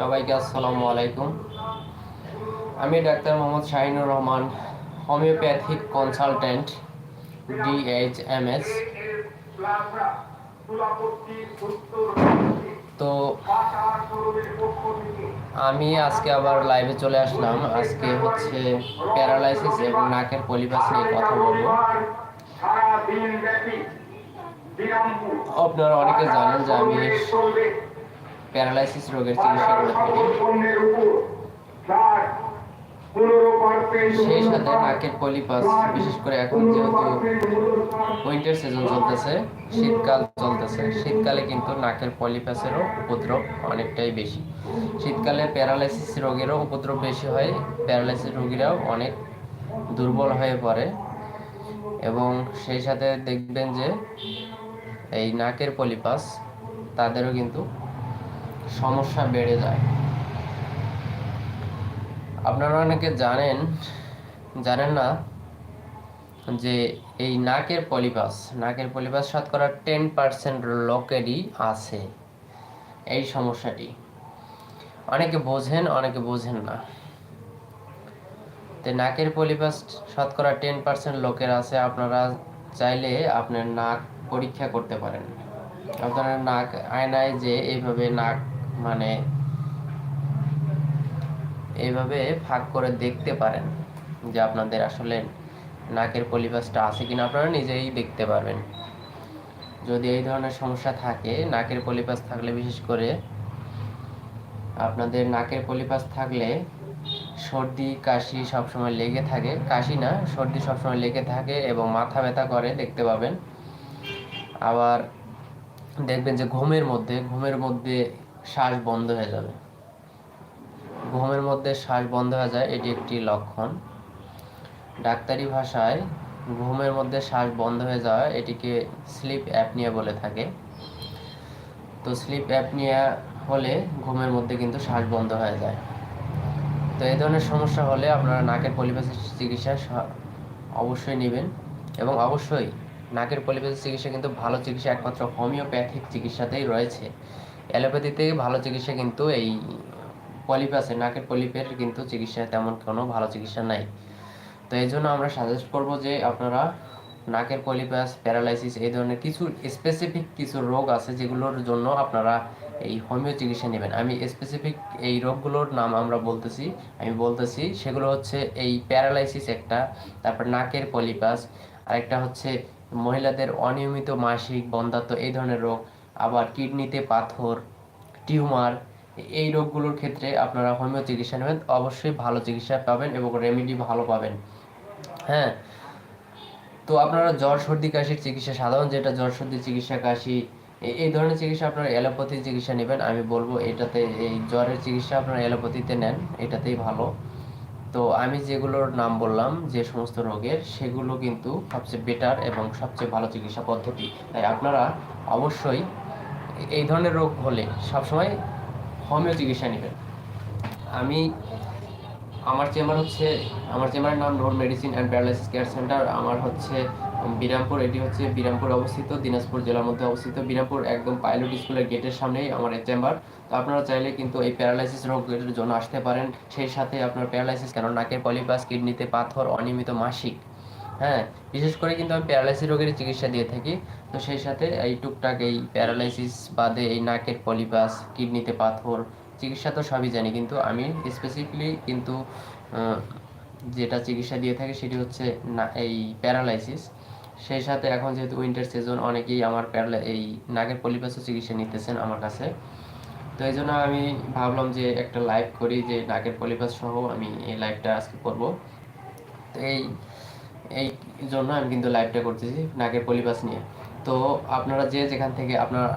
সবাইকে আসসালামু আলাইকুম। আমি doctor Mohammad Shahinur Rahman, homeopathic consultant DHMS তো আমি আজকে আবার লাইভে চলে আসলাম। আজকে হচ্ছে প্যারালাইসিস এবং নাকের পলিপাস নিয়ে কথা বলব। আপনারা অনেকে জানেন যে আমি প্যারালাইসিস রোগের চিকিৎসা করে থাকি। সেই সাথে নাকের পলিপাস, বিশেষ করে এখন যেহেতু উইন্টার সিজন চলতেছে, শীতকাল চলতেছে, শীতকালে কিন্তু নাকের পলিপাসেরও উপদ্রব অনেকটাই বেশি। শীতকালে প্যারালাইসিস রোগেরও উপদ্রব বেশি হয়, প্যারালাইসিস রোগীরাও অনেক দুর্বল হয়ে পড়ে। এবং সেই সাথে দেখবেন যে এই নাকের পলিপাস, তাদেরও কিন্তু সমস্যা বেড়ে যায়। আপনারা অনেকে জানেন জানেন না যে এই নাকের পলিপাস নাকের পলিপাস শতকরা টেন পার্সেন্ট লোকেরই আছে এই সমস্যাটি। অনেকে বোঝেন অনেকে বোঝেন না। তো নাকের পলিপাস শতকরা টেন পার্সেন্ট লোকের আছে, আপনারা চাইলে আপনার নাক পরীক্ষা করতে পারেন। আপনার নাক আয়নায় যে এইভাবে নাক মানে এইভাবে ফাঁক করে দেখতে পারেন যে আপনাদের আসলে নাকের পলিপাসটা আছে কিনা। আপনারা নিজেই দেখতে পারবেন। যদি এই ধরনের সমস্যা থাকে, নাকের পলিপাস থাকলে বিশেষ করে আপনাদের নাকের পলিপাস থাকলে সর্দি, কাশি সবসময় লেগে থাকে। কাশি না, সর্দি সবসময় লেগে থাকে এবং মাথা ব্যথা করে, দেখতে পাবেন। আবার দেখবেন যে ঘুমের মধ্যে ঘুমের মধ্যে শ্বাস বন্ধ হয়ে যাবে। ঘুমের মধ্যে শ্বাস বন্ধ হয়ে যায়, এটি একটি লক্ষণ। ডাক্তারি ভাষায় ঘুমের মধ্যে শ্বাস বন্ধ হয়ে যাওয়া এটিকে স্লিপ অ্যাপনিয়া বলে থাকে। তো স্লিপ অ্যাপনিয়া হলে ঘুমের মধ্যে কিন্তু শ্বাস বন্ধ হয়ে যায়। তো এই ধরনের সমস্যা হলে আপনারা নাকের পলিপাসের চিকিৎসা অবশ্যই নেবেন এবং অবশ্যই নাকের পলিপাসের চিকিৎসা কিন্তু ভালো চিকিৎসা, একমাত্র হোমিওপ্যাথিক চিকিৎসাতেই রয়েছে। অ্যালোপ্যাথিতে ভালো চিকিৎসা কিন্তু এই পলিপাসের নাকের পলিপের কিন্তু চিকিৎসা তেমন কোনো ভালো চিকিৎসা নাই। তো এই জন্য আমরা সাজেস্ট করব যে আপনারা নাকের পলিপাস প্যারালাইসিস এই ধরনের কিছু স্পেসিফিক কিছু রোগ আছে যেগুলোর জন্য আপনারা এই হোমিও চিকিৎসা নেবেন। আমি স্পেসিফিক এই রোগগুলোর নাম আমরা বলতেছি, আমি বলতেছি সেগুলো হচ্ছে এই প্যারালাইসিস একটা, তারপর নাকের পলিপাস আরেকটা হচ্ছে মহিলাদের অনিয়মিত মাসিক বন্ধাত্ম এই ধরনের রোগ আবার কিডনিতে পাথর, টিউমার, এই রোগগুলোর ক্ষেত্রে আপনারা হোমিও চিকিৎসা নেবেন। অবশ্যই ভালো চিকিৎসা পাবেন এবং রেমেডি ভালো পাবেন। হ্যাঁ তো আপনারা জ্বর, সর্দি, কাশির চিকিৎসা সাধারণ যেটা জ্বর, সর্দি, চিকিৎসা, কাশি এই ধরনের চিকিৎসা আপনারা অ্যালোপ্যাথি চিকিৎসা নেবেন। আমি বলব এটাতে এই জ্বরের চিকিৎসা আপনারা অ্যালোপ্যাথিতে নেন, এটাতেই ভালো। তো আমি যেগুলোর নাম বললাম, যে সমস্ত রোগের, সেগুলো কিন্তু সবচেয়ে বেটার এবং সবচেয়ে ভালো চিকিৎসা পদ্ধতি। তাই আপনারা অবশ্যই এই ধরনের রোগ হলে সবসময় হোমিও চিকিৎসা নেবেন। আমি, আমার চেম্বার হচ্ছে, আমার চেম্বারের নাম Noor medicine and paralysis care centre. আমার হচ্ছে বিরামপুর, এটি হচ্ছে বিরামপুর অবস্থিত, দিনাজপুর জেলার মধ্যে অবস্থিত। বিরামপুর একদম পাইলট স্কুলের গেটের সামনেই আমার এই চেম্বার। তো আপনারা চাইলে কিন্তু এই প্যারালাইসিস রোগের জন্য আসতে পারেন। সেই সাথে আপনার প্যারালাইসিস কেন নাকের পলিপাস কিডনিতে পাথর, অনিয়মিত মাসিক হ্যাঁ বিশেষ করে কিন্তু আমি প্যারালাইসিস রোগের চিকিৎসা দিয়ে থাকি। তো সেই সাথে এই টুকটাক এই প্যারালাইসিস বাদে এই নাকের পলিপাস, কিডনিতে পাথর, চিকিৎসা তো সবই জানি। কিন্তু আমি স্পেসিফিকলি কিন্তু যেটা চিকিৎসা দিয়ে থাকি সেটি হচ্ছে না, এই প্যারালাইসিস। সেই সাথে এখন যেহেতু উইন্টার সিজন অনেকেই আমার প্যারালা, এই নাকের পলিপাসও চিকিৎসা নিতেছেন আমার কাছে। তো এই জন্য আমি ভাবলাম যে একটা লাইভ করি যে নাকের পলিপাস সহ আমি এই লাইভটা আজকে করব। তো এই এই জন্য আমি কিন্তু লাইভটা করতেছি নাকের পলিপাস নিয়ে। তো আপনারা যে যেখান থেকে আপনারা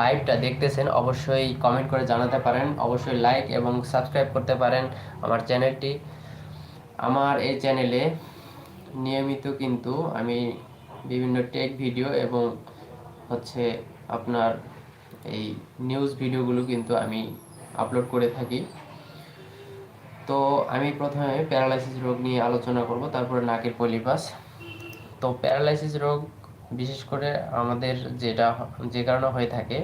লাইভটা দেখতেছেন, অবশ্যই কমেন্ট করে জানাতে পারেন, অবশ্যই লাইক এবং সাবস্ক্রাইব করতে পারেন আমার চ্যানেলটি আমার এই চ্যানেলে নিয়মিত কিন্তু আমি বিভিন্ন টেক ভিডিও এবং হচ্ছে আপনার এই নিউজ ভিডিওগুলো কিন্তু আমি আপলোড করে থাকি। তো আমি প্রথমে প্যারালাইসিস রোগ নিয়ে আলোচনা করব, তারপরে নাকের পলিপাস। তো প্যারালাইসিস রোগ, বিশেষ করে আমাদের যেটা যে কারণে হয়ে থাকে,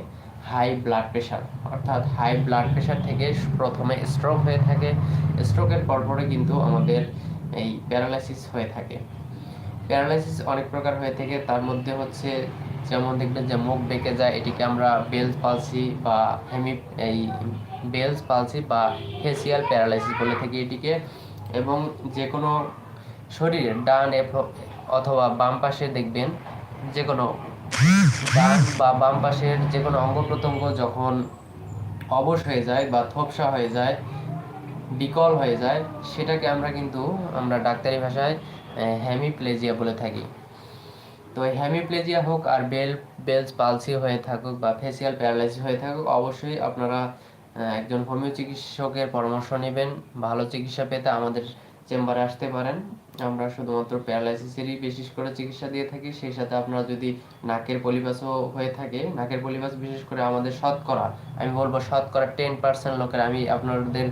হাই ব্লাড প্রেশার। অর্থাৎ হাই ব্লাড প্রেশার থেকে প্রথমে স্ট্রোক হয়ে থাকে। স্ট্রোকের পরপরে কিন্তু আমাদের এই প্যারালাইসিস হয়ে থাকে। প্যারালাইসিস অনেক প্রকার হয়ে থাকে। তার মধ্যে হচ্ছে যেমন দেখবেন যে মুখ বেঁকে যায়, এটিকে আমরা বেলস পালসি বা হেমি এই বেলস পালসি বা ফেসিয়াল প্যারালাইসিস বলে থাকি এটিকে। এবং যে কোনো শরীরের ডান অথবা বাম পাশে দেখবেন যে কোনো ডান বা বাম পাশের যে কোনো অঙ্গ প্রত্যঙ্গ যখন অবশ হয়ে যায় বা থোপসা হয়ে যায়, বিকল হয়ে যায়, সেটাকে আমরা কিন্তু আমরা ডাক্তারি ভাষায় হ্যামিপ্লেজিয়া বলে থাকি। তো এই হ্যামিপ্লেজিয়া হোক আর বেল বেলস পালসি হয়ে থাকুক বা ফেসিয়াল প্যারালাইসিস হয়ে থাকুক, অবশ্যই আপনারা একজন হোমিও চিকিৎসকের পরামর্শ নেবেন, ভালো চিকিৎসা পেতে আমাদের চেম্বারে আসতে পারেন। আমরা শুধুমাত্র প্যারালাইসিসেরই বিশেষ করে চিকিৎসা দিয়ে থাকি, সেই সাথে আপনারা যদি নাকের পলিপাসও হয়ে থাকে, নাকের পলিপাস বিশেষ করে আমাদের শতকরা, আমি বলব শতকরা টেন পার্সেন্ট লোকের, আমি আপনাদের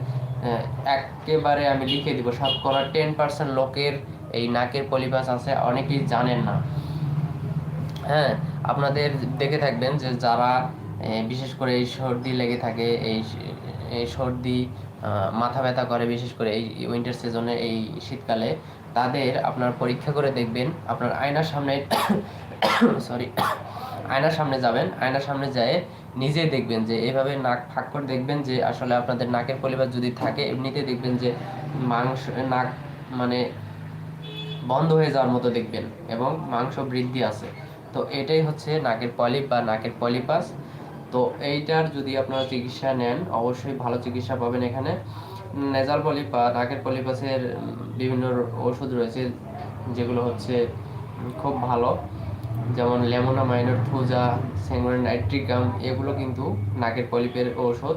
একেবারে আমি লিখে দিব, শতকরা টেন পার্সেন্ট লোকের এই নাকের পলিপাস আছে, অনেকেই জানেন না। হ্যাঁ আপনাদের দেখে থাকবেন যে যারা বিশেষ করে এই সর্দি লেগে থাকে, এই এই সর্দি মাথা ব্যথা করে, বিশেষ করে এই উইন্টার সিজনে এই শীতকালে, তাদের আপনার পরীক্ষা করে দেখবেন, আপনার আয়নার সামনে সরি আয়নার সামনে যাবেন, আয়নার সামনে যায় নিজেই দেখবেন যে, এভাবে নাক ফাঁক করে দেখবেন যে, আসলে আপনাদের নাকের পলিপাস যদি থাকে, এমনিতে দেখবেন যে, মাংস, নাক মানে বন্ধ হয়ে যাওয়ার মতো দেখবেন এবং মাংস বৃদ্ধি আছে। তো এটাই হচ্ছে নাকের পলিপ বা নাকের পলিপাস। তো এইটার যদি আপনারা চিকিৎসা নেন, অবশ্যই ভালো চিকিৎসা পাবেন এখানে। নেজাল পলিপ বা নাকের পলিপাসের বিভিন্ন ওষুধ রয়েছে, যেগুলো হচ্ছে খুব ভালো। যেমন Lemna minor Thuja Sanguinaria nitricum, এগুলো কিন্তু নাকের পলিপের ওষুধ।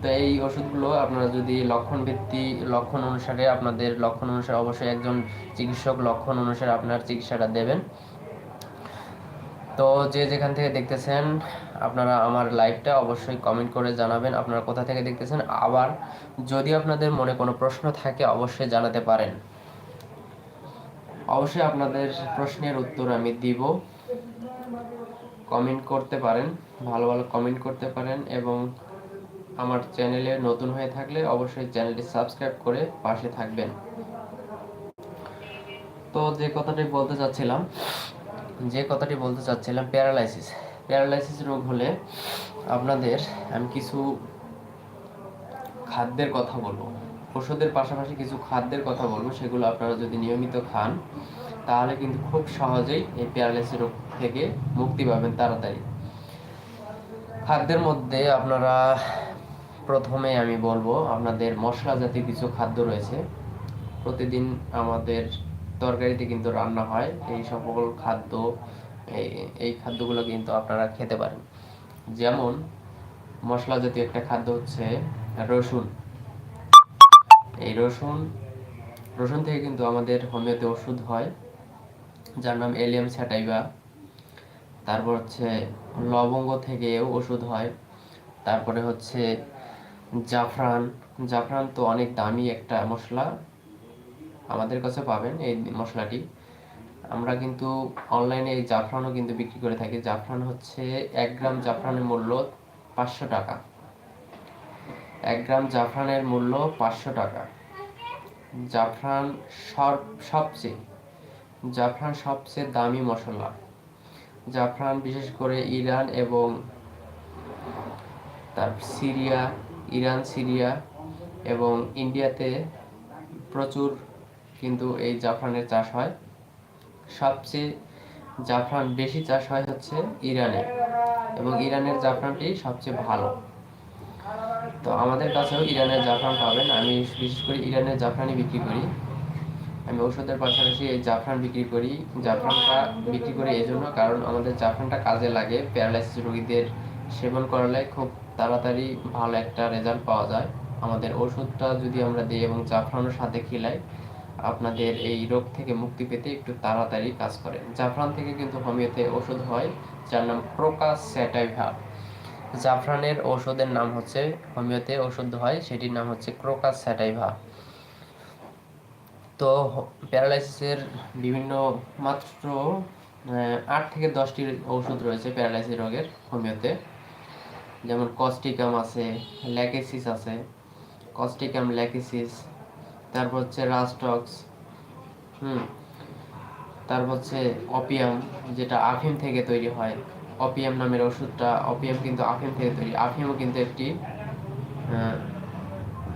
তো এই ওষুধগুলো আপনারা যদি লক্ষণ ভিত্তি, লক্ষণ অনুসারে আপনাদের লক্ষণ অনুসারে অবশ্যই একজন চিকিৎসক লক্ষণ অনুসারে আপনার চিকিৎসাটা দেবেন। তো যে যেখান থেকে দেখতেছেন আপনারা আমার লাইভটা অবশ্যই কমেন্ট করে জানাবেন। আপনারা কোথা থেকে দেখতেছেন? আবার যদি আপনাদের মনে কোনো প্রশ্ন থাকে, অবশ্যই জানাতে পারেন। অবশ্যই আপনাদের প্রশ্নের উত্তর আমি দিব। কমেন্ট করতে পারেন, ভালো ভালো কমেন্ট করতে পারেন এবং আমার চ্যানেলে নতুন হয়ে থাকলে অবশ্যই চ্যানেলটি সাবস্ক্রাইব করে পাশে থাকবেন। তো যে কথাটি বলতে চাচ্ছিলাম, যে কথাটি বলতে চাচ্ছিলাম প্যারালাইসিস প্যারালাইসিস রোগ হলে আপনাদের আমি কিছু খাদ্যের কথা বলব। ওষুধের পাশাপাশি কিছু খাদ্যের কথা বলব, সেগুলো আপনারা যদি নিয়মিত খান, তাহলে কিন্তু খুব সহজেই এই প্যারালাইসিস রোগ থেকে মুক্তি পাবেন তাড়াতাড়ি। খাদ্যের মধ্যে আপনারা প্রথমে আমি বলব, আপনাদের মশলা জাতীয় কিছু খাদ্য রয়েছে। প্রতিদিন আমাদের তরকারিতে কিন্তু রান্না হয়, এই সকল খাদ্য এই এই খাদ্যগুলো কিন্তু আপনারা খেতে পারেন। যেমন মশলা জাতীয় একটা খাদ্য হচ্ছে রসুন। এই রসুন রসুন থেকে কিন্তু আমাদের হোমিওতে ওষুধ হয়, যার নাম এলিয়াম স্যাটাইভা তারপর হচ্ছে লবঙ্গ থেকেও ওষুধ হয়। তারপরে হচ্ছে জাফরান। জাফরান তো অনেক দামি একটা মশলা। আমাদের কাছে পাবেন এই মশলাটি। আমরা কিন্তু অনলাইনে এই জাফরানও কিন্তু বিক্রি করে থাকি। জাফরান হচ্ছে এক গ্রাম জাফরানের মূল্য পাঁচশো টাকা। এক গ্রাম জাফরানের মূল্য পাঁচশো টাকা। জাফরান সব সবচেয়ে জাফরান সবচেয়ে দামি মশলা। জাফরান বিশেষ করে ইরান এবং তার সিরিয়া, ইরান, সিরিয়া এবং ইন্ডিয়াতে প্রচুর কিন্তু এই জাফরানের চাষ হয়। সবচেয়ে জাফরান বেশি চাষ হয় হচ্ছে ইরানে এবং ইরানের জাফরানটি সবচেয়ে ভালো। তো আমাদের কাছেও ইরানের জাফরান পাবেন। আমি বিশেষ করে ইরানের জাফরানই বিক্রি করি। আমি ওষুধের পাশাপাশি এই জাফরান বিক্রি করি। জাফরানটা বিক্রি করি এই জন্য কারণ আমাদের জাফরানটা কাজে লাগে। প্যারালাইসিস রোগীদের সেবন করালে খুব তাড়াতাড়ি ভালো একটা রেজাল্ট পাওয়া যায়। আমাদের ওষুধটা যদি আমরা দিই এবং জাফরানের সাথে খিলাই আপনাদের এই রোগ থেকে মুক্তি পেতে একটু তাড়াতাড়ি কাজ করে জাফরান থেকে কিন্তু হোমিওতে ওষুধ হয়, যার নাম প্রোকাস স্যাটাইভা জাফরানের ওষুধের নাম হচ্ছে, হোমিওতে ওষুধ হয়, সেটির নাম হচ্ছে ক্রোকাস স্যাটাইভা তো প্যারালাইসিসের বিভিন্ন মাত্র আট থেকে দশটি ওষুধ রয়েছে প্যারালাইসিস রোগের হোমিওতে। যেমন কস্টিকাম আছে, ল্যাকেসিস আছে। কস্টিকাম, ল্যাকেসিস তারপর হচ্ছে রাস্টক্স হুম তারপর হচ্ছে অপিয়াম যেটা আফিম থেকে তৈরি হয়। অপিয়াম নামের ওষুধটা অপিয়াম কিন্তু আফিম থেকে তৈরি। আফিমও কিন্তু একটি আহ,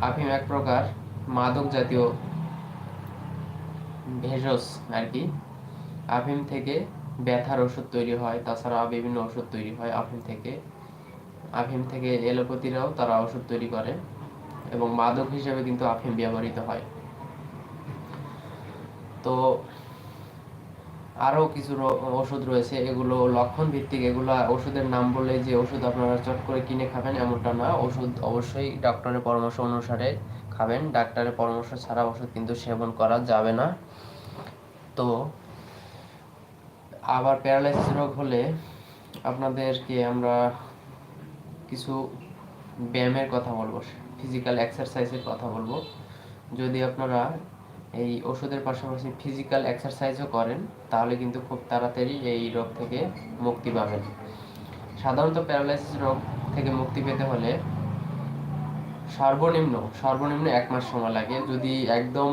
আফিম এক প্রকার মাদক জাতীয় ভেষজ আর কি। আফিম থেকে ব্যথার ওষুধ তৈরি হয় তাছাড়া বিভিন্ন ওষুধ তৈরি হয় আফিম থেকে। আফিম থেকে এলোপ্যাথিরাও তারা ওষুধ তৈরি করে। এবং মাদক হিসেবে কিন্তু আফিম ব্যবহৃত হয়। তো আরও কিছু ওষুধ রয়েছে, এগুলো লক্ষণ ভিত্তিক এগুলো ওষুধের নাম বলে যে ওষুধ আপনারা চট করে কিনে খাবেন এমনটা না। ওষুধ অবশ্যই ডক্টরের পরামর্শ অনুসারে খাবেন। ডাক্তারের পরামর্শ ছাড়া ওষুধ কিন্তু সেবন করা যাবে না। তো আবার প্যারালাইসিস রোগ হলে আপনাদেরকে আমরা কিছু ব্যায়ামের কথা বলব। ফিজিক্যাল এক্সারসাইজের কথা বলব। যদি আপনারা এই ওষুধের পাশাপাশি ফিজিক্যাল এক্সারসাইজও করেন, তাহলে কিন্তু খুব তাড়াতাড়ি এই রোগ থেকে মুক্তি পাবেন। সাধারণত প্যারালাইসিস রোগ থেকে মুক্তি পেতে হলে সর্বনিম্ন সর্বনিম্ন এক মাস সময় লাগে। যদি একদম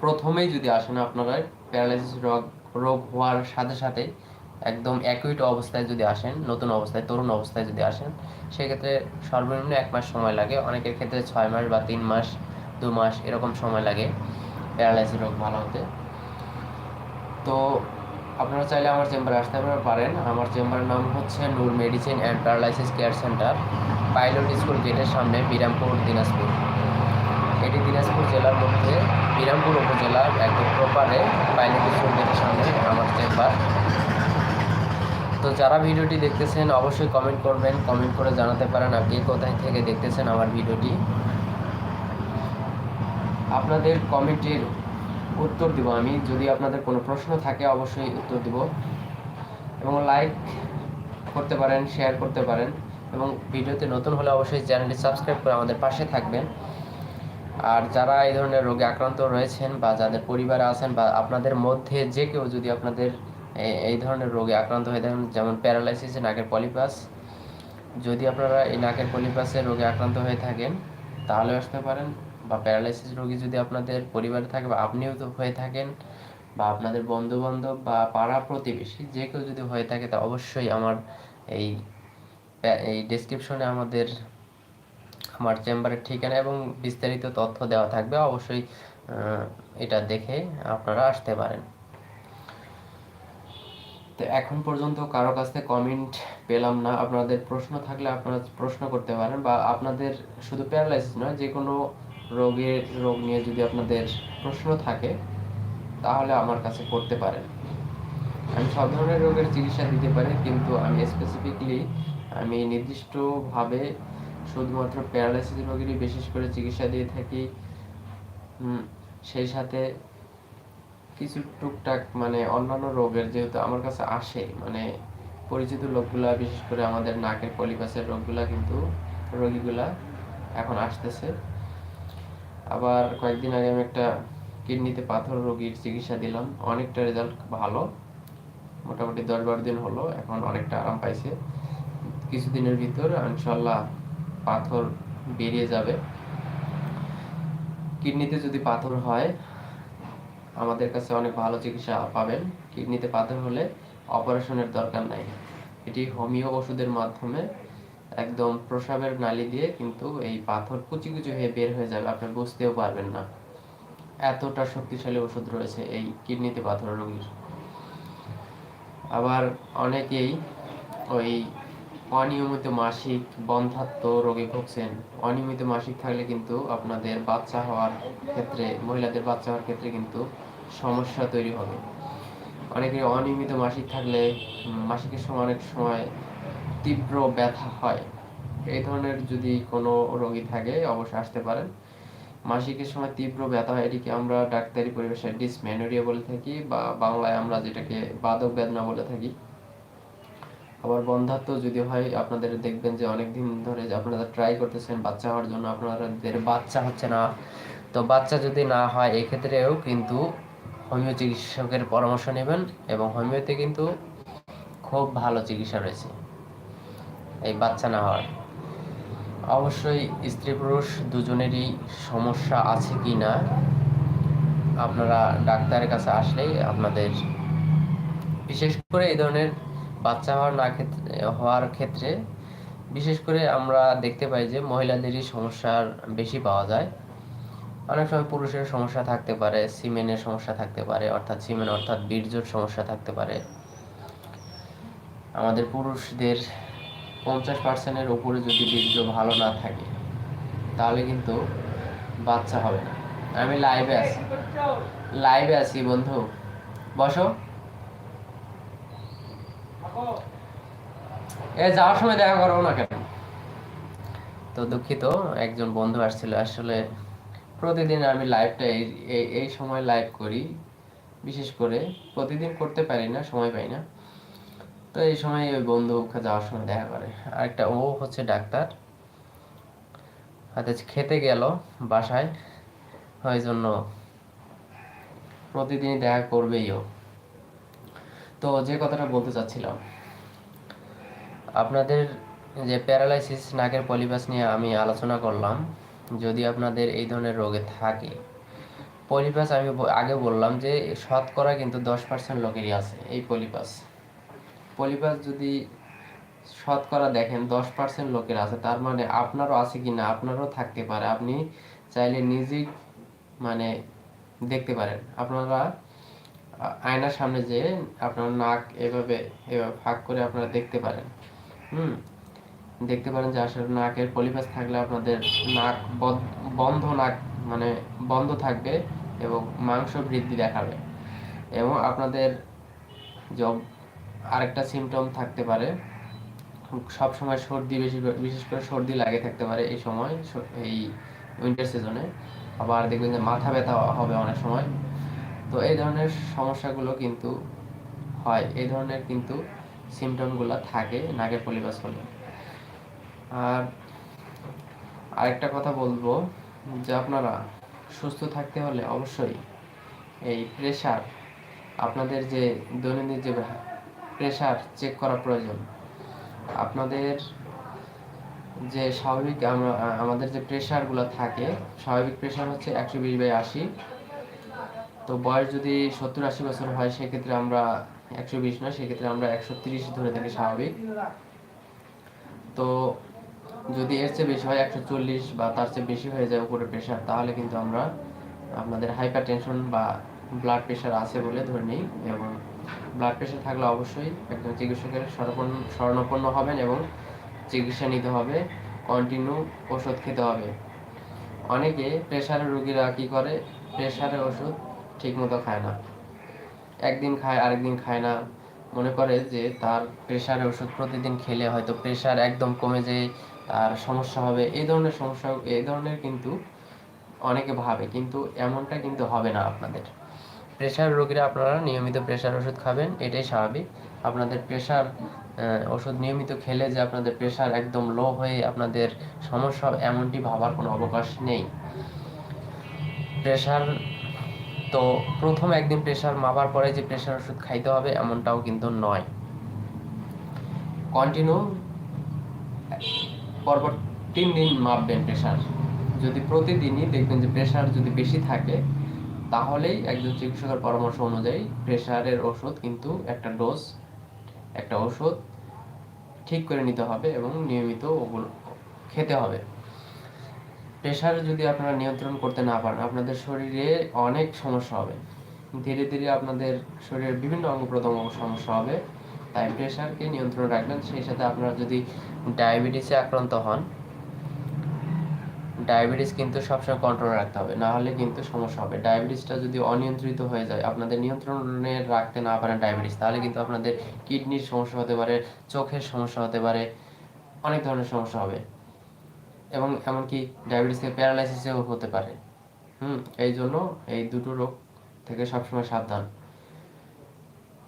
প্রথমেই যদি আসেন আপনারা প্যারালাইসিস রোগ রোগ হওয়ার সাথে সাথে একদম অ্যাকুইট অবস্থায় যদি আসেন, নতুন অবস্থায়, তরুণ অবস্থায় যদি আসেন, সেক্ষেত্রে সর্বনিম্ন এক মাস সময় লাগে। অনেকের ক্ষেত্রে ছয় মাস বা তিন মাস, দু মাস এরকম সময় লাগে প্যারালাইসিস রোগ ভালো হতে। তো আপনারা চাইলে আমার চেম্বারে আসতে পারেন। আমার চেম্বারের নাম হচ্ছে Noor medicine and paralysis care centre pilot school গেটের সামনে বিরামপুর, দিনাজপুর। এটি দিনাজপুর জেলার মধ্যে বিরামপুর উপজেলার একদম প্রপারে পাইলট স্কুল গেটের সামনে আমার চেম্বার তো যারা ভিডিওটি দেখতেছেন, অবশ্যই কমেন্ট করবেন। কমেন্ট করে জানাতে পারেন আপনি কোথায় থেকে দেখতেছেন আমার ভিডিওটি। আপনাদের কমেন্টের উত্তর দিব আমি। যদি আপনাদের কোনো প্রশ্ন থাকে, অবশ্যই উত্তর দিব। এবং লাইক করতে পারেন শেয়ার করতে পারেন। এবং ভিডিওতে নতুন হলে অবশ্যই চ্যানেলটি সাবস্ক্রাইব করে আমাদের পাশে থাকবেন। আর যারা এই ধরনের রোগে আক্রান্ত রয়েছেন বা যাদের পরিবারে আছেন বা আপনাদের মধ্যে যে কেউ যদি আপনাদের এই ধরনের রোগে আক্রান্ত হয়ে। থাকেন যেমন প্যারালাইসিস নাকের পলিপাস। যদি আপনারা এই নাকের পলিপাসের রোগে আক্রান্ত হয়ে থাকেন, তাহলে আসতে পারেন। বা প্যারালাইসিস রোগী যদি আপনাদের পরিবারে থাকে বা আপনিও তো হয়ে থাকেন, বা আপনাদের বন্ধু বান্ধব বা পাড়া প্রতিবেশী, যে কেউ যদি হয়ে থাকে, তা অবশ্যই আমার এই এই ডেসক্রিপশনে আমাদের, আমার চেম্বারের ঠিকানা এবং বিস্তারিত তথ্য দেওয়া থাকবে। অবশ্যই এটা দেখে আপনারা আসতে পারেন। তো এখন পর্যন্ত কারও কাছ কমেন্ট পেলাম না। আপনাদের প্রশ্ন থাকলে আপনারা প্রশ্ন করতে পারেন বা আপনাদের শুধু প্যারালাইসিস নয় যে কোনো রোগের রোগ নিয়ে যদি আপনাদের প্রশ্ন থাকে, তাহলে আমার কাছে করতে পারেন। আমি সব ধরনের রোগের চিকিৎসা দিতে পারি, কিন্তু আমি স্পেসিফিকলি আমি নির্দিষ্টভাবে শুধুমাত্র প্যারালাইসিস রোগেরই বিশেষ করে চিকিৎসা দিয়ে থাকি। সেই সাথে কিছু টুকটাক মানে অন্যান্য রোগের যেহেতু আমার কাছে আসে মানে পরিচিত লোকগুলা, বিশেষ করে আমাদের নাকের পলিপাসের রোগগুলা কিন্তু, রোগীগুলা এখন আসতেছে। আবার কয়েকদিন আগে আমি একটা কিডনিতে পাথর রোগীর চিকিৎসা দিলাম, অনেকটা রেজাল্ট ভালো। মোটামুটি দশ বারো দিন হলো, এখন অনেকটা আরাম পাইছে। কিছুদিনের ভিতর ইনশাল্লাহ পাথর বেরিয়ে যাবে। কিডনিতে যদি পাথর হয় আমাদের কাছে অনেক ভালো চিকিৎসা পাবেন। কিডনিতে পাথর হলে অপারেশনের দরকার নাই। এটি হোমিও ওষুধের মাধ্যমে একদম প্রসাবের নালি দিয়ে কিন্তু এই পাথর কুচি কুচি হয়ে বের হয়ে যাবে, আপনি বুঝতেও পারবেন না। এতটা শক্তিশালী ওষুধ রয়েছে এই কিডনিতে পাথর রোগীর। আবার অনেকেই ওই অনিয়মিত মাসিক বন্ধাত্ম রোগে ভুগছেন। অনিয়মিত মাসিক থাকলে কিন্তু আপনাদের বাচ্চা হওয়ার ক্ষেত্রে, মহিলাদের বাচ্চা হওয়ার ক্ষেত্রে কিন্তু সমস্যা তৈরি হবে। অনেকের অনিয়মিত মাসিক থাকলে মাসিকের সময় অনেক সময় তীব্র ব্যথা হয়। এই ধরনের যদি কোনো রোগী থাকে, অবশ্যই আসতে পারেন। মাসিকের সময় তীব্র ব্যথা হয়, এটিকে আমরা ডাক্তারি পরিবেশে ডিসমেনোরিয়া বলে থাকি বা বাংলায় আমরা যেটাকে বাদক বেদনা বলে থাকি। আবার বন্ধাত্ম যদি হয়, আপনাদের দেখবেন যে অনেক দিন ধরে আপনারা ট্রাই করতেছেন বাচ্চা হওয়ার জন্য, আপনাদের বাচ্চা হচ্ছে না। তো বাচ্চা যদি না হয়, এক্ষেত্রেও কিন্তু হোমিও চিকিৎসকের পরামর্শ নেবেন এবং হোমিওতে কিন্তু খুব ভালো চিকিৎসা রয়েছে এই বাচ্চা না হওয়ার। অবশ্যই স্ত্রী পুরুষ দুজনেরই সমস্যা আছে কি না, আপনারা ডাক্তারের কাছে আসলেই আপনাদের বিশেষ করে এই ধরনের বাচ্চা হওয়ার না ক্ষেত্রে হওয়ার ক্ষেত্রে বিশেষ করে আমরা দেখতে পাই যে মহিলাদেরই সমস্যার বেশি পাওয়া যায়। অনেক সময় পুরুষের সমস্যা থাকতে পারে, সিমেনের সমস্যা থাকতে পারে, অর্থাৎ সিমেন অর্থাৎ বীর্যর সমস্যা থাকতে পারে। আমাদের পুরুষদের পঞ্চাশ পার্সেন্টের উপরে যদি বীর্য ভালো না থাকে, তাহলে কিন্তু বাচ্চা হবে না। আমি লাইভে আছি। লাইভে আছি, বন্ধু। বসো। এ, যাওয়ার সময় দেখা করব না কেন? তো দুঃখিত, একজন বন্ধু আসছিল। আসলে প্রতিদিন আমি লাইভটা এই, এই- সময় লাইভ করি। বিশেষ করে প্রতিদিন করতে পারি না, সময় পাই না। তো এই সময় ওই বন্ধু যাওয়ার সময় দেখা করে। আরেকটা, ও হচ্ছে ডাক্তার। হাতে খেতে গেল বাসায়। ওই জন্য প্রতিদিনই দেখা করবেই ও। তো যে কথাটা বলতে চাচ্ছিলাম, আপনাদের যে প্যারালাইসিস নাকের পলিপাস নিয়ে আমি আলোচনা করলাম যদি আপনাদের এই ধরনের রোগে থাকে। পলিপাস আমি আগে বললাম যে, শতকরা কিন্তু দশ পার্সেন্ট লোকেরই আছে এই পলিপাস পলিপাস যদি শতকরা দেখেন, দশ পার্সেন্ট লোকের আছে, তার মানে আপনারও আছে কি না, আপনারও থাকতে পারে। আপনি চাইলে নিজেই মানে দেখতে পারেন। আপনারা আয়নার সামনে যে আপনার নাক এভাবে এভাবে ফাঁক করে আপনারা দেখতে পারেন। হুম? দেখতে পারেন যে আসলে নাকের পলিপাস থাকলে আপনাদের নাক বন্ধ নাক মানে বন্ধ থাকবে এবং মাংস বৃদ্ধি দেখাবে। এবং আপনাদের জ- আরেকটা সিমটম থাকতে পারে। সব সময় সর্দি বেশি, বিশেষ করে সর্দি লাগে থাকতে পারে এই সময় এই উইন্টার সিজনে আবার দেখবেন যে মাথা ব্যথা হবে অনেক সময়। তো এই ধরনের সমস্যাগুলো কিন্তু হয়। এই ধরনের কিন্তু সিমটমগুলো থাকে নাকের পলিপাস হলে। আর আরেকটা কথা বলব যে আপনারা সুস্থ থাকতে হলে অবশ্যই এই প্রেশার আপনাদের যে দৈনন্দিন যে প্রেশার চেক করা প্রয়োজন। আপনাদের যে স্বাভাবিক আমরা- আমাদের যে প্রেশারগুলো থাকে, স্বাভাবিক প্রেশার হচ্ছে একশো বিশ বাই আশি। তো বয়স যদি সত্তর আশি বছর হয়, সেক্ষেত্রে আমরা একশো বিশ নয়, সেক্ষেত্রে আমরা একশো তিরিশ ধরে থাকি স্বাভাবিক। তো যদি এর চেয়ে বেশি হয় একশো চল্লিশ বা তার চেয়ে বেশি হয়ে যায় উপরে প্রেশার তাহলে কিন্তু আমরা আপনাদের হাইপার টেনশন বা ব্লাড প্রেশার আছে বলে ধরে নিই এবং ব্লাড প্রেশার থাকলে অবশ্যই একজন চিকিৎসকের শরণাপন্ন শরণাপন্ন হবেন এবং চিকিৎসা নিতে হবে কন্টিনিউ ওষুধ খেতে হবে। অনেকে প্রেশারের রোগীরা কি করে? প্রেশারের ওষুধ ঠিকমতো খায় না। একদিন খায়, আরেকদিন খায় না। মনে করে যে তার প্রেশারের ওষুধ প্রতিদিন খেলে হয়তো প্রেশার একদম কমে যে তার সমস্যা হবে, এই ধরনের সমস্যা, এই ধরনের কিন্তু অনেকে ভাবে, কিন্তু এমনটা কিন্তু হবে না আপনাদের। প্রেশার রোগীরা আপনারা নিয়মিত প্রেশার ওষুধ খাবেন, এটাই স্বাভাবিক। আপনাদের প্রেশার ওষুধ নিয়মিত খেলে যে আপনাদের প্রেশার একদম লো হয়ে আপনাদের সমস্যা হবে এমনটি ভাবার কোনো অবকাশ নেই। প্রেশার তো প্রথম একদিন প্রেশার মাপার পরে যে প্রেশার ওষুধ খাইতে হবে, এমনটাও কিন্তু নয়। কন্টিনিউ পরপর তিন দিন মাপবেন প্রেশার যদি প্রতিদিনই দেখবেন যে প্রেশার যদি বেশি থাকে, তাহলেই একজন চিকিৎসকের পরামর্শ অনুযায়ী প্রেশারের ওষুধ কিন্তু একটা ডোজ, একটা ওষুধ ঠিক করে নিতে হবে এবং নিয়মিত ওগুলো খেতে হবে। প্রেশার যদি আপনারা নিয়ন্ত্রণ করতে না পারেন, আপনাদের শরীরে অনেক সমস্যা হবে। ধীরে ধীরে আপনাদের শরীরের বিভিন্ন অঙ্গ প্রত্যঙ্গ সমস্যা হবে। তাই প্রেশারকে নিয়ন্ত্রণ রাখবেন, সেই সাথে আপনারা যদি ডায়াবেটিসে আক্রান্ত হন ডায়াবেটিস কিন্তু সবসময় কন্ট্রোলে রাখতে হবে, না হলে কিন্তু সমস্যা হবে। ডায়াবেটিসটা যদি অনিয়ন্ত্রিত হয়ে যায়, আপনাদের নিয়ন্ত্রণে রাখতে না পারেন ডায়াবেটিস তাহলে কিন্তু আপনাদের কিডনির সমস্যা হতে পারে, চোখের সমস্যা হতে পারে, অনেক ধরনের সমস্যা হবে। এবং এমনকি ডায়াবেটিস থেকে প্যারালাইসিসেও হতে পারে। হুম, এই জন্য এই দুটো রোগ থেকে সবসময় সাবধান।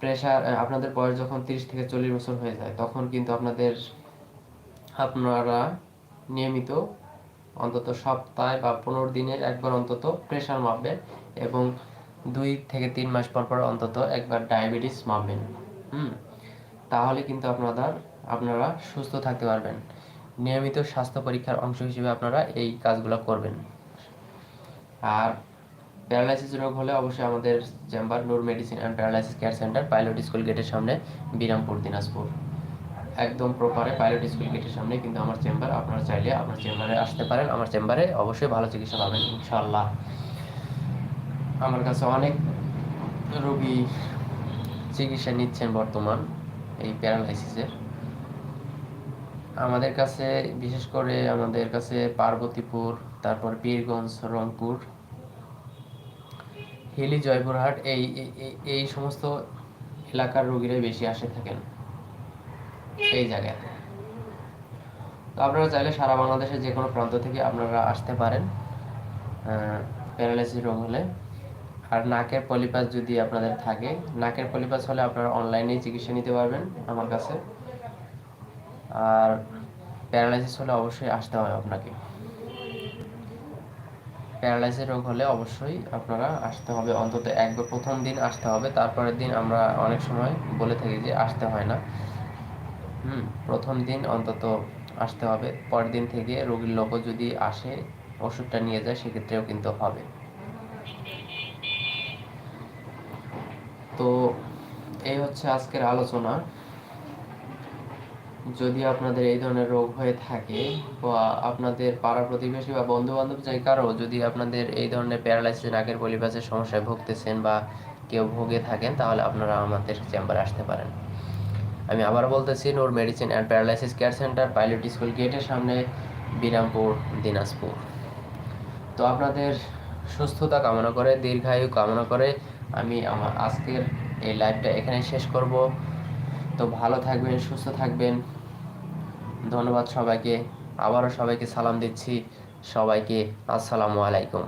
প্রেশার আপনাদের বয়স যখন তিরিশ থেকে চল্লিশ বছর হয়ে যায়, তখন কিন্তু আপনাদের আপনারা নিয়মিত অন্তত সপ্তাহে বা পনেরো দিনের একবার অন্তত প্রেশার মাপবেন এবং দুই থেকে তিন মাস পর পর অন্তত একবার ডায়াবেটিস মাপবেন। হুম? তাহলে কিন্তু আপনাদের আপনারা সুস্থ থাকতে পারবেন। নিয়মিত স্বাস্থ্য পরীক্ষার অংশ হিসেবে আপনারা এই কাজগুলো করবেন। আর প্যারালাইসিস রোগ হলে অবশ্যই আমাদের chamber, Noor medicine and paralysis care centre, pilot school গেটের সামনে, বিরামপুর, দিনাজপুর। একদম প্রপারে পাইলট স্কুল গেটের সামনে, কিন্তু আমার চেম্বার, আপনারা চাইলে আপনার চেম্বারে আসতে পারেন। আমার চেম্বারে অবশ্যই ভালো চিকিৎসা পাবেন ইনশাল্লাহ আমার কাছে অনেক রোগী চিকিৎসা নিচ্ছেন বর্তমান এই প্যারালাইসিসের আমাদের কাছে, বিশেষ করে আমাদের কাছে পার্বতীপুর, তারপর বীরগঞ্জ রংপুর হিলি, জয়পুরহাট, এই, এই- সমস্ত এলাকার রোগীরাই বেশি আসে থাকেন এই জায়গাতে। তো আপনারা চাইলে সারা বাংলাদেশের যে কোনো প্রান্ত থেকে আপনারা আসতে পারেন প্যারালাইসিস রোগ হলে। আর নাকের পলিপাস যদি আপনাদের থাকে, নাকের পলিপাস হলে আপনারা অনলাইনেই চিকিৎসা নিতে পারবেন আমার কাছে। আর প্যারালাইসিস হলে অবশ্যই আসতে হবে আপনাকে। প্যারালাইসিস রোগ হলে অবশ্যই আপনারা আসতে হবে। অন্তত একবার প্রথম দিন আসতে হবে, তারপরের দিন আমরা অনেক সময় বলে থাকি যে আসতে হয় না। হুম, প্রথম দিন অন্তত আসতে হবে। পরের দিন থেকে রোগীর লোকও যদি আসে, ওষুধটা নিয়ে যায়, সেক্ষেত্রেও কিন্তু হবে। তো এই হচ্ছে আজকের আলোচনা। যদি আপনাদের এই ধরনের রোগ হয়ে থাকে বা আপনাদের পাড়া প্রতিবেশী বা বন্ধু বান্ধব যে কারও যদি আপনাদের এই ধরনের প্যারালাইসিস নাকের পলিপাসের সমস্যায় ভুগতেছেন বা কেউ ভুগে থাকেন, তাহলে আপনারা আমাদের চেম্বারে আসতে পারেন। আমি আবার বলতেছি Noor medicine and paralysis care centre pilot school গেটের সামনে, বিরামপুর, দিনাজপুর। তো আপনাদের সুস্থতা কামনা করে, দীর্ঘায়ু কামনা করে আমি আমার আজকের এই লাইভটা এখানে শেষ করব। তো ভালো থাকবেন সুস্থ থাকবেন। ধন্যবাদ সবাইকে। আবারও সবাইকে সালাম দিচ্ছি। সবাইকে আসসালামু আলাইকুম।